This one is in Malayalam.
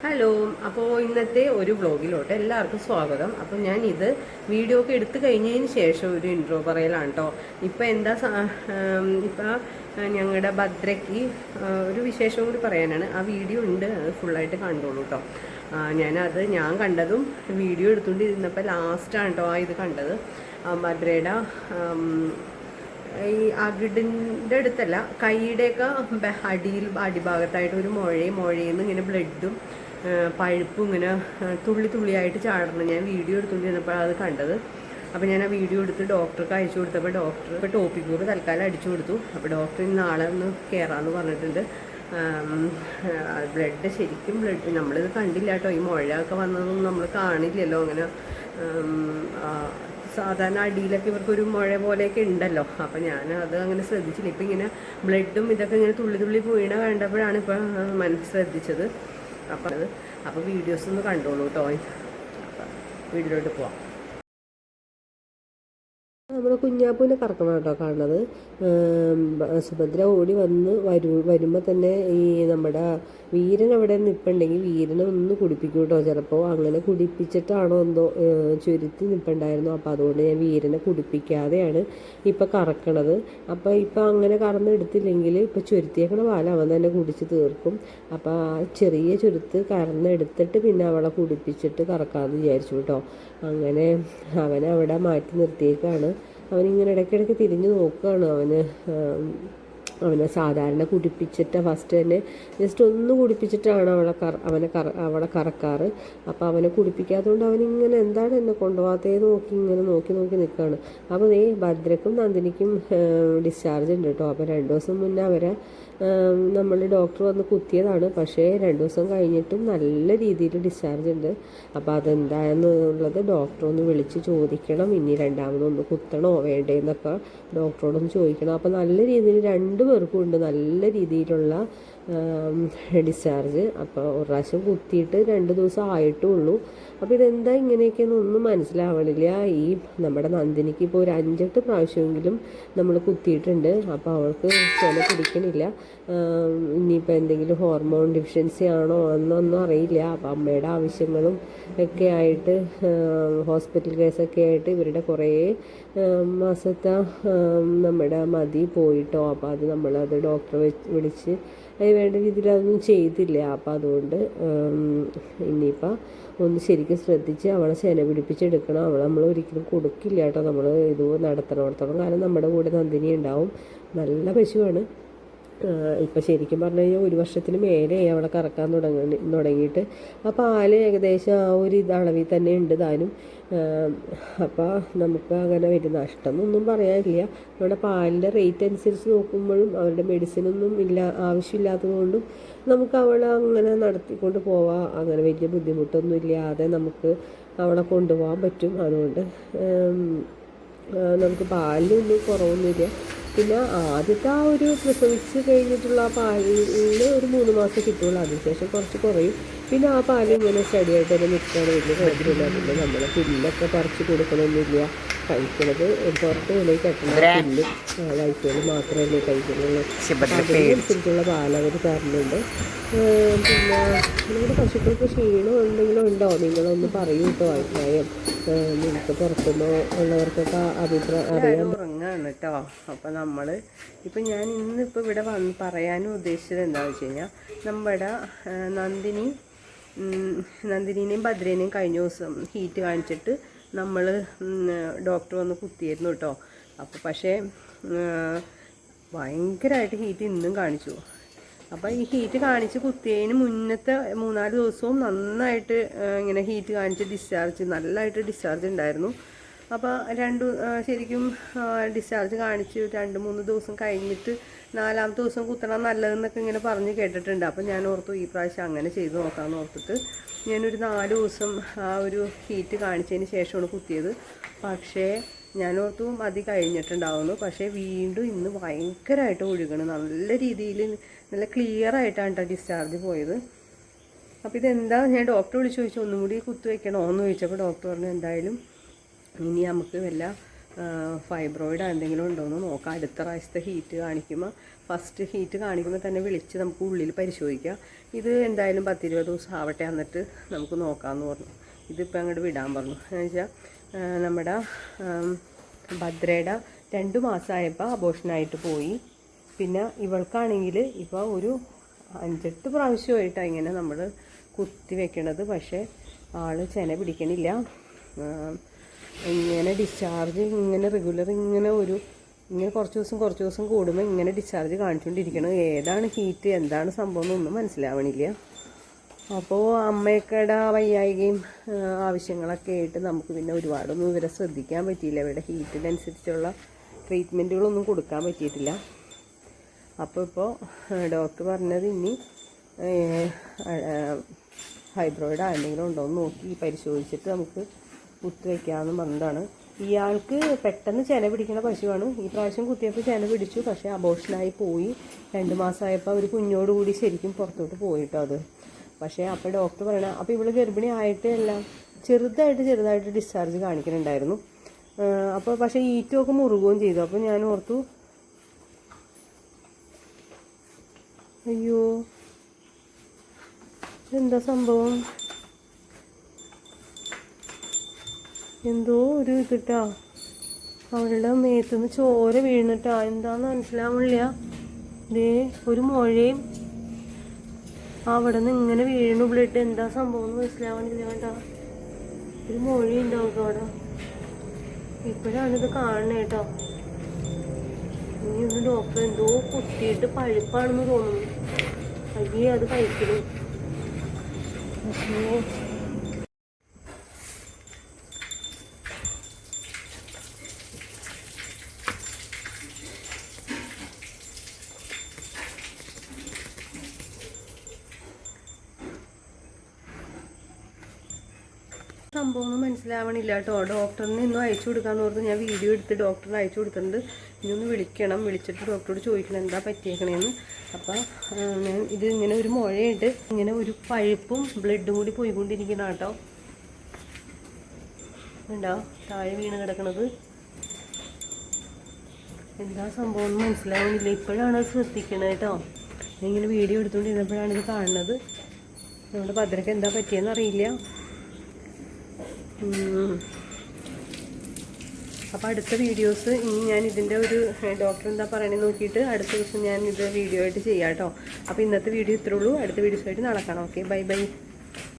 ഹലോ അപ്പോൾ ഇന്നത്തെ ഒരു വ്ളോഗിലോട്ട് എല്ലാവർക്കും സ്വാഗതം. അപ്പോൾ ഞാൻ ഇത് വീഡിയോ ഒക്കെ എടുത്തു കഴിഞ്ഞതിന് ശേഷം ഒരു ഇൻട്രോ പറയലാണ് കേട്ടോ ഇപ്പം എന്താ ഇപ്പം ഞങ്ങളുടെ ഭദ്രയ്ക്ക് ഒരു വിശേഷം കൂടി പറയാനാണ്. ആ വീഡിയോ ഉണ്ട് അത് ഫുള്ളായിട്ട് കണ്ടോളൂ കേട്ടോ ഞാനത് ഞാൻ കണ്ടതും വീഡിയോ എടുത്തുകൊണ്ടിരുന്നപ്പോൾ ലാസ്റ്റാണ് കേട്ടോ ആ ഇത് കണ്ടത്. ഭദ്രയുടെ ഈ അകിടിന്റെ അടുത്തല്ല കൈയുടെയൊക്കെ അടിയിൽ അടിഭാഗത്തായിട്ട് ഒരു മുഴയും മുഴയിൽ നിന്ന് ഇങ്ങനെ ബ്ലഡും പഴുപ്പും ഇങ്ങനെ തുള്ളി തുള്ളിയായിട്ട് ചാടണം ഞാൻ വീഡിയോ എടുത്തുകൊണ്ടിരുന്നപ്പോഴാണ് അത് കണ്ടത്. അപ്പോൾ ഞാൻ ആ വീഡിയോ എടുത്ത് ഡോക്ടർക്ക് അയച്ചു കൊടുത്തപ്പോൾ ഡോക്ടർ ഇപ്പോൾ ടോപ്പിക്കൂർ തൽക്കാലം അടിച്ചു കൊടുത്തു. അപ്പോൾ ഡോക്ടർ ഇന്ന് നാളെ ഒന്ന് കയറാമെന്ന് പറഞ്ഞിട്ടുണ്ട്. ബ്ലഡ് ശരിക്കും ബ്ലഡ് നമ്മളിത് കണ്ടില്ല കേട്ടോ. ഈ മുഴയൊക്കെ വന്നതൊന്നും നമ്മൾ കാണില്ലല്ലോ അങ്ങനെ. സാധാരണ അടിയിലൊക്കെ ഇവർക്ക് ഒരു മുഴ പോലെയൊക്കെ ഉണ്ടല്ലോ. അപ്പം ഞാൻ അത് അങ്ങനെ ശ്രദ്ധിച്ചില്ല. ഇപ്പം ഇങ്ങനെ ബ്ലഡും ഇതൊക്കെ ഇങ്ങനെ തുള്ളി തുള്ളി വീണ കണ്ടപ്പോഴാണ് ഇപ്പം മനസ്സ് ശ്രദ്ധിച്ചത്. അപ്പം അത് അപ്പോൾ വീഡിയോസ് ഒന്ന് കണ്ടോളൂ കേട്ടോ വീഡിയോയിലോട്ട് പോവാം. നമ്മുടെ കുഞ്ഞാപ്പൂനെ കറക്കണം കേട്ടോ കാണുന്നത്. സുഭദ്ര ഓടി വന്ന് വരൂ വരുമ്പോൾ തന്നെ ഈ നമ്മുടെ വീരൻ അവിടെ നിൽപ്പുണ്ടെങ്കിൽ വീരനെ ഒന്ന് കുടിപ്പിക്കും കേട്ടോ. ചിലപ്പോൾ അങ്ങനെ കുടിപ്പിച്ചിട്ടാണോ എന്തോ ചുരുത്തി നിൽപ്പുണ്ടായിരുന്നു അപ്പോൾ അതുകൊണ്ട് ഞാൻ വീരനെ കുടിപ്പിക്കാതെയാണ് ഇപ്പം കറക്കണത്. അപ്പോൾ ഇപ്പം അങ്ങനെ കറന്നെടുത്തില്ലെങ്കിൽ ഇപ്പം ചുരുത്തിയേക്കണ പാൽ അവൻ തന്നെ കുടിച്ച് തീർക്കും. അപ്പോൾ ആ ചെറിയ ചുരുത്ത് കറന്നെടുത്തിട്ട് പിന്നെ അവളെ കുടിപ്പിച്ചിട്ട് കറക്കാമെന്ന് വിചാരിച്ചു കേട്ടോ. അങ്ങനെ അവനെ അവിടെ മാറ്റി നിർത്തിയേക്കാണ്. അവനിങ്ങനെ ഇടയ്ക്കിടയ്ക്ക് തിരിഞ്ഞു നോക്കുകയാണ് അവന്. അവനെ സാധാരണ കുടിപ്പിച്ചിട്ട് ഫസ്റ്റ് തന്നെ ജസ്റ്റ് ഒന്ന് കുടിപ്പിച്ചിട്ടാണ് അവളെ കറ അവനെ കറ അവളെ കറക്കാറ്. അപ്പോൾ അവനെ കുടിപ്പിക്കാത്തതുകൊണ്ട് അവനിങ്ങനെ എന്താണ് എന്നെ കൊണ്ടുപോകാത്തേ നോക്കി ഇങ്ങനെ നോക്കി നോക്കി നിൽക്കുകയാണ് അപ്പോൾ ഈ ഭദ്രക്കും നന്ദിനിക്കും ഡിസ്ചാർജ് ഉണ്ട് കേട്ടോ അപ്പോൾ രണ്ട് ദിവസം മുന്നേ അവരെ നമ്മൾ ഡോക്ടർ വന്ന് കുത്തിയതാണ്. പക്ഷേ രണ്ട് ദിവസം കഴിഞ്ഞിട്ടും നല്ല രീതിയിൽ ഡിസ്ചാർജ് ഉണ്ട്. അപ്പോൾ അതെന്താണെന്നുള്ളത് ഡോക്ടർ ഒന്ന് വിളിച്ച് ചോദിക്കണം. ഇനി രണ്ടാമതൊന്ന് കുത്തണോ വേണ്ടേന്നൊക്കെ ഡോക്ടറോടൊന്ന് ചോദിക്കണം. അപ്പോൾ നല്ല രീതിയിൽ രണ്ട് പേർക്കും ഉണ്ട് നല്ല രീതിയിലുള്ള ഡിസ്ചാർജ് അപ്പോൾ ഒരു പ്രാവശ്യം കുത്തിയിട്ട് രണ്ട് ദിവസം ആയിട്ടും ഉള്ളൂ അപ്പോൾ ഇതെന്താ ഇങ്ങനെയൊക്കെയെന്ന് ഒന്നും മനസ്സിലാവണില്ല. ഈ നമ്മുടെ നന്ദിനിക്ക് ഇപ്പോൾ ഒരു അഞ്ചെട്ട് പ്രാവശ്യമെങ്കിലും നമ്മൾ കുത്തിയിട്ടുണ്ട്. അപ്പോൾ അവൾക്ക് ചില പിടിക്കണില്ല. ഇനിയിപ്പോൾ എന്തെങ്കിലും ഹോർമോൺ ഡിഫിഷ്യൻസി ആണോ എന്നൊന്നും അറിയില്ല. അപ്പോൾ അമ്മയുടെ ആവശ്യങ്ങളും ഒക്കെ ആയിട്ട് ഹോസ്പിറ്റൽ കേസൊക്കെ ആയിട്ട് ഇവരുടെ കുറേ മാസത്തെ നമ്മുടെ മതി പോയിട്ടോ. അപ്പോൾ അത് നമ്മളത് ഡോക്ടറെ വിളിച്ച് അതിന് വേണ്ട രീതിയിൽ അതൊന്നും ചെയ്തില്ല. അപ്പോൾ അതുകൊണ്ട് ഇനിയിപ്പോൾ ഒന്ന് ശരിക്കും ശ്രദ്ധിച്ച് അവളെ ചെന പിടിപ്പിച്ചെടുക്കണം. അവളെ നമ്മൾ ഒരിക്കലും കൊടുക്കില്ല കേട്ടോ. നമ്മൾ ഇത് നടത്തണം നടത്തണം കാരണം നമ്മുടെ കൂടെ നന്ദിനി ഉണ്ടാവും നല്ല പശുവാണ്. ഇപ്പം ശരിക്കും പറഞ്ഞു കഴിഞ്ഞാൽ ഒരു വർഷത്തിന് മേലെ അവിടെ കറക്കാൻ തുടങ്ങി തുടങ്ങിയിട്ട്. ആ ആൽ ഏകദേശം ആ ഒരു അളവിൽ തന്നെ ഉണ്ട് താനും. അപ്പോൾ നമുക്ക് അങ്ങനെ വരും. നഷ്ടം എന്നൊന്നും പറയാനില്ല. നമ്മുടെ പാലിന്റെ റേറ്റ് അനുസരിച്ച് നോക്കുമ്പോഴും അവരുടെ മെഡിസിനൊന്നും ഇല്ല ആവശ്യമില്ലാത്തതുകൊണ്ടും നമുക്ക് അവളെ അങ്ങനെ നടത്തിക്കൊണ്ട് പോവാം. അങ്ങനെ വലിയ ബുദ്ധിമുട്ടൊന്നും ഇല്ലാതെ നമുക്ക് അവളെ കൊണ്ടുപോകാൻ പറ്റും. അതുകൊണ്ട് നമുക്ക് പാലിനൊന്നും കുറവൊന്നുമില്ല. പിന്നെ ആദ്യത്തെ ആ ഒരു പ്രസവിച്ച് കഴിഞ്ഞിട്ടുള്ള ആ പാലിൽ ഒരു മൂന്ന് മാസം കിട്ടുള്ളൂ. അതിനുശേഷം കുറച്ച് കുറയും. പിന്നെ ആ പാൽ ഇങ്ങനെ സ്റ്റഡിയായിട്ട് തന്നെ നിൽക്കുകയാണ്. വലിയ കുഴപ്പമില്ല. പിന്നെ നമ്മൾ പുല്ലൊക്കെ പറിച്ച് കൊടുക്കണമൊന്നുമില്ല. കഴിക്കണത് പുറത്ത് വിലയിൽ ആ, കഴിക്കൽ മാത്രമല്ലേ കഴിക്കുന്നുള്ളൂ. അതിനനുസരിച്ചുള്ള പാൽ അവർ തരുന്നുണ്ട്. പിന്നെ നിങ്ങളുടെ പശുക്കൾക്ക് ക്ഷീണം എന്തെങ്കിലും ഉണ്ടോ? നിങ്ങളൊന്ന് പറയൂ കേട്ടോ അഭിപ്രായം. നിങ്ങൾക്ക് പുറത്തുനിന്നോ ഉള്ളവർക്കൊക്കെ അഭിപ്രായം അറിയാൻ ഉറങ്ങാണ് കേട്ടോ. അപ്പം നമ്മൾ ഇപ്പം ഞാൻ ഇന്നിപ്പോൾ ഇവിടെ വന്ന് പറയാനും ഉദ്ദേശിച്ചത് എന്താണെന്ന് വെച്ച് കഴിഞ്ഞാൽ നമ്മുടെ നന്ദിനി നന്ദിനിയും നന്ദിനിനെയും ഭദ്രേനെയും കഴിഞ്ഞ ദിവസം ഹീറ്റ് കാണിച്ചിട്ട് നമ്മൾ ഡോക്ടർ വന്ന് കുത്തിയിരുന്നു കേട്ടോ അപ്പോൾ പക്ഷേ ഭയങ്കരമായിട്ട് ഹീറ്റ് ഇന്നും കാണിച്ചു. അപ്പോൾ ഈ ഹീറ്റ് കാണിച്ച് കുത്തിയതിന് മുന്നത്തെ മൂന്നാൽ ദിവസവും നന്നായിട്ട് ഇങ്ങനെ ഹീറ്റ് കാണിച്ച് ഡിസ്ചാർജ് നല്ലതായിട്ട് ഡിസ്ചാർജ് ഉണ്ടായിരുന്നു. അപ്പോൾ രണ്ട് ശരിക്കും ഡിസ്ചാർജ് കാണിച്ചു. രണ്ട് മൂന്ന് ദിവസം കഴിഞ്ഞിട്ട് നാലാമത്തെ ദിവസം കുത്തണം നല്ലതെന്നൊക്കെ ഇങ്ങനെ പറഞ്ഞ് കേട്ടിട്ടുണ്ട്. അപ്പോൾ ഞാൻ ഓർത്തു ഈ പ്രാവശ്യം അങ്ങനെ ചെയ്ത് നോക്കാമെന്ന് ഓർത്തിട്ട് ഞാനൊരു നാല് ദിവസം ആ ഒരു ഹീറ്റ് കാണിച്ചതിന് ശേഷമാണ് കുത്തിയത്. പക്ഷേ ഞാൻ ഓർത്തു മതി കഴിഞ്ഞിട്ടുണ്ടാവുന്നു. പക്ഷേ വീണ്ടും ഇന്ന് ഭയങ്കരമായിട്ട് ഒഴുകണം. നല്ല രീതിയിൽ നല്ല ക്ലിയർ ആയിട്ടാണ് കേട്ടോ ഡിസ്ചാർജ് പോയത്. അപ്പോൾ ഇതെന്താ? ഞാൻ ഡോക്ടറെ വിളിച്ച് ചോദിച്ചു ഒന്നും കൂടി കുത്തി വെക്കണോ? എന്ന് ചോദിച്ചപ്പോൾ ഡോക്ടർ പറഞ്ഞു എന്തായാലും ഇനി നമുക്ക് വല്ല ഫൈബ്രോയിഡ് എന്തെങ്കിലും ഉണ്ടോ എന്ന് നോക്കാം. അടുത്ത പ്രാവശ്യത്തെ ഹീറ്റ് കാണിക്കുമ്പോൾ ഫസ്റ്റ് ഹീറ്റ് കാണിക്കുമ്പോൾ തന്നെ വിളിച്ച് നമുക്ക് ഉള്ളിൽ പരിശോധിക്കാം. ഇത് എന്തായാലും പത്തിരുപത് ദിവസം ആവട്ടെ എന്നിട്ട് നമുക്ക് നോക്കാമെന്ന് പറഞ്ഞു. ഇതിപ്പോൾ അങ്ങോട്ട് വിടാൻ പറഞ്ഞു. എന്ന് വെച്ചാൽ നമ്മുടെ ഭദ്രയുടെ രണ്ട് മാസമായപ്പോൾ അബോഷനായിട്ട് പോയി. പിന്നെ ഇവൾക്കാണെങ്കിൽ ഇപ്പോൾ ഒരു അഞ്ചെട്ട് പ്രാവശ്യമായിട്ടാണ് ഇങ്ങനെ നമ്മൾ കുത്തി വെക്കണത്. പക്ഷേ ആൾ ചെന പിടിക്കണില്ല. ഇങ്ങനെ ഡിസ്ചാർജ് ഇങ്ങനെ റെഗുലർ ഇങ്ങനെ ഒരു ഇങ്ങനെ കുറച്ച് ദിവസം കുറച്ച് ദിവസം കൂടുമ്പോൾ ഇങ്ങനെ ഡിസ്ചാർജ് കാണിച്ചുകൊണ്ടിരിക്കണം ഏതാണ് ഹീറ്റ് എന്താണ് സംഭവം എന്നൊന്നും മനസ്സിലാവണില്ല. അപ്പോൾ അമ്മയൊക്കെയുടെ വയ്യായികയും ആവശ്യങ്ങളൊക്കെ ആയിട്ട് നമുക്ക് പിന്നെ ഒരുപാടൊന്നും ഇവരെ ശ്രദ്ധിക്കാൻ പറ്റിയില്ല. ഇവരുടെ ഹീറ്റിനനുസരിച്ചുള്ള ട്രീറ്റ്മെന്റുകളൊന്നും കൊടുക്കാൻ പറ്റിയിട്ടില്ല. അപ്പോൾ ഇപ്പോൾ ഡോക്ടർ പറഞ്ഞത് ഇനി ഹൈബ്രോയിഡ് ആരെങ്കിലും ഉണ്ടോ എന്ന് നോക്കി പരിശോധിച്ചിട്ട് നമുക്ക് കുത്തിവെക്കാമെന്ന് പറഞ്ഞതാണ്. ഇയാൾക്ക് പെട്ടെന്ന് ചെന പിടിക്കുന്ന പശുവാണ്. ഈ പ്രാവശ്യം കുത്തിയപ്പോൾ ചെന പിടിച്ചു. പക്ഷേ അബോഷനായി പോയി. രണ്ട് മാസമായപ്പോൾ അവർ കുഞ്ഞോടുകൂടി ശരിക്കും പുറത്തോട്ട് പോയിട്ടോ അത്. പക്ഷേ അപ്പോൾ ഡോക്ടർ പറയണ അപ്പോൾ ഇവൾ ഗർഭിണി ആയിട്ട് എല്ലാം ചെറുതായിട്ട് ചെറുതായിട്ട് ഡിസ്ചാർജ് കാണിക്കുന്നുണ്ടായിരുന്നു അപ്പോൾ പക്ഷേ ഈറ്റമൊക്കെ മുറുകുകയും ചെയ്തു. അപ്പോൾ ഞാൻ ഓർത്തു അയ്യോ എന്താ സംഭവം? എന്തോ ഒരു ഇതിട്ടാ. അവളുടെ മേത്തുനിന്ന് ചോര വീണിട്ടാ. എന്താന്ന് മനസ്സിലാവില്ല ദേ ഒരു മുഴയും അവിടെ നിന്ന് ഇങ്ങനെ വീണു ബ്ലഡ് എന്താ സംഭവം എന്ന് മനസ്സിലാവണില്ല കേട്ടാ. ഒരു മൊഴിയുണ്ടാവും അവിടെ. ഇപ്പോഴാണ് ഇത് കാണണേ കേട്ടോ. ഇനി ഒന്ന് ഡോക്ടർ എന്തോ കുത്തിയിട്ട് പഴുപ്പാണെന്ന് തോന്നുന്നു. അയ്യേ അത് കഴിക്കണം. പക്ഷേ സംഭവം ഒന്നും മനസ്സിലാവണില്ല കേട്ടോ. ഡോക്ടറിന് ഇന്നും അയച്ചു കൊടുക്കാന്ന് ഓർത്ത് ഞാൻ വീഡിയോ എടുത്ത് ഡോക്ടറിന് അയച്ചു കൊടുക്കുന്നുണ്ട് ഇനി ഒന്ന് വിളിക്കണം. വിളിച്ചിട്ട് ഡോക്ടറോട് ചോദിക്കണം എന്താ പറ്റിയേക്കണേന്ന്. അപ്പം ഞാൻ ഇത് ഇങ്ങനെ ഒരു മുഴയുണ്ട്. ഇങ്ങനെ ഒരു പഴുപ്പും ബ്ലഡും കൂടി പോയിക്കൊണ്ടിരിക്കണം കേട്ടോ. ഉണ്ടോ താഴെ വീണ് കിടക്കണത്. എന്താ സംഭവം മനസ്സിലാവുന്നില്ല ഇപ്പോഴാണ് അത് ശ്രദ്ധിക്കണത് കേട്ടോ. ഇങ്ങനെ വീഡിയോ എടുത്തുകൊണ്ടിരുന്നപ്പോഴാണ് ഇത് കാണുന്നത്. നമ്മുടെ ഭദ്രക്ക് എന്താ പറ്റിയെന്ന് അറിയില്ല. അപ്പോൾ അടുത്ത വീഡിയോസ് ഇനി ഞാൻ ഇതിന്റെ ഒരു ഡോക്ടർ എന്താ പറയണത് നോക്കിയിട്ട് അടുത്ത ദിവസം ഞാൻ ഇത് വീഡിയോ ആയിട്ട് ചെയ്യാം കേട്ടോ അപ്പോൾ ഇന്നത്തെ വീഡിയോ ഇത്രയുള്ളൂ അടുത്ത വീഡിയോസായിട്ട് നടക്കണം ഓക്കെ ബൈ ബൈ